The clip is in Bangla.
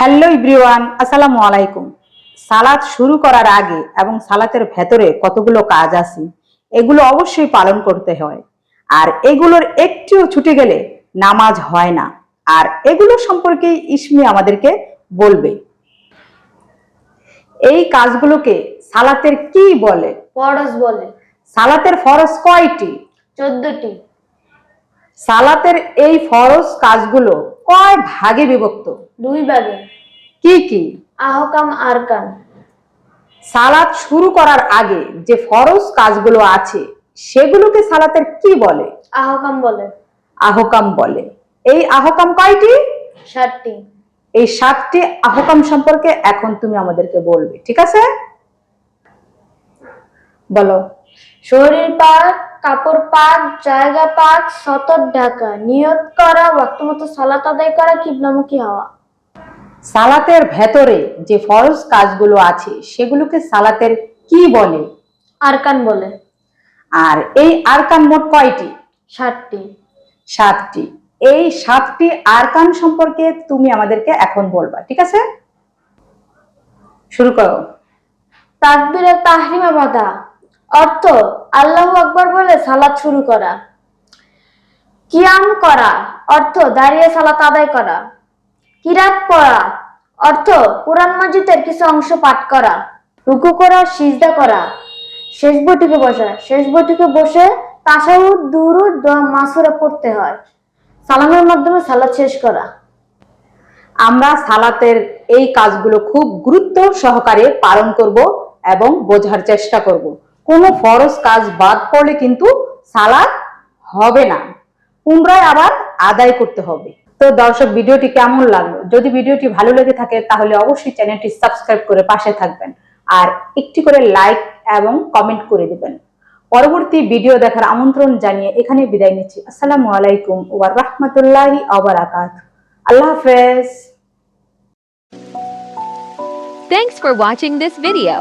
হ্যালো ইব্রিওয়ান আসসালামু আলাইকুম। সালাদ শুরু করার আগে এবং সালাতের ভেতরে কতগুলো কাজ আছে এগুলো অবশ্যই পালন করতে হয়। আর এগুলোর একটিও ছুটে গেলে নামাজ হয় না। আর এগুলো সম্পর্কে ইসমি আমাদেরকে বলবে। এই কাজগুলোকে সালাতের কি বলে? ফরজ বলে। সালাতের ফরজ কয়টি? চোদ্দটি। সালাতের এই ফরজ কাজগুলো কয় ভাগে বিভক্ত? দুই ভাগে। কি কি? আহকাম আরকান সালাত শুরু করার আগে যে ফরজ কাজগুলো আছে সেগুলোকে সালাতের কি বলে? আহকাম বলে। আহকাম বলে। এই আহকাম কয়টি? সাতটি। এই সাতটি আহকাম সম্পর্কে এখন তুমি আমাদেরকে বলবে ঠিক আছে? বলো। শরীর পাক কাপড় পাক জায়গা পাক সতর ঢাকা। নিয়ত করা ওয়াক্তমতো সালাত আদায় করা কিবলামুখী হওয়া। সালাতের ভেতরে যে ফরজ কাজগুলো আছে সেগুলোকে সালাতের কি বলে? আরকান বলে। আর এই আরকান মোট কয়টি? ষাটটি সাতটি। এই সাতটি আরকান সম্পর্কে তুমি আমাদেরকে এখন বলবা ঠিক আছে? শুরু করো। তাকবিরে তাহরিমা বাধা অর্থ, আল্লাহ আকবর বলে সালাত শুরু করা। কিয়াম করা, অর্থ, দাঁড়িয়ে সালাত আদায় করা। কিরাত পড়া, অর্থ, কোরআন মাজিদের কিছু অংশ পাঠ করা। রুকু করা, সিজদা করা। শেষ বৈঠকে বসা, শেষ বৈঠকে বসে তাসাউদ দুরুদ মাসুরা পড়তে হয়। সালামের মাধ্যমে সালাত শেষ করা। আমরা সালাতের এই কাজগুলো খুব গুরুত্ব সহকারে পালন করব এবং বোঝার চেষ্টা করব। কোনো ফরজ কাজ বাদ পড়লে কিন্তু সালাত হবে না। পুনরায় আবার আদায় করতে হবে। তো দর্শক, ভিডিওটি কেমন লাগল? যদি ভিডিওটি ভালো লেগে থাকে, তাহলে অবশ্যই চ্যানেলটি সাবস্ক্রাইব করে পাশে থাকবেন আর একটি করে লাইক এবং কমেন্ট করে দিবেন। পরবর্তী ভিডিও দেখার আমন্ত্রণ জানিয়ে এখানে বিদায় নিচ্ছি। আসসালামু আলাইকুম ওয়া রাহমাতুল্লাহি ওয়া বারাকাতুহু আল্লাহ হাফেজ। Thanks for watching this video.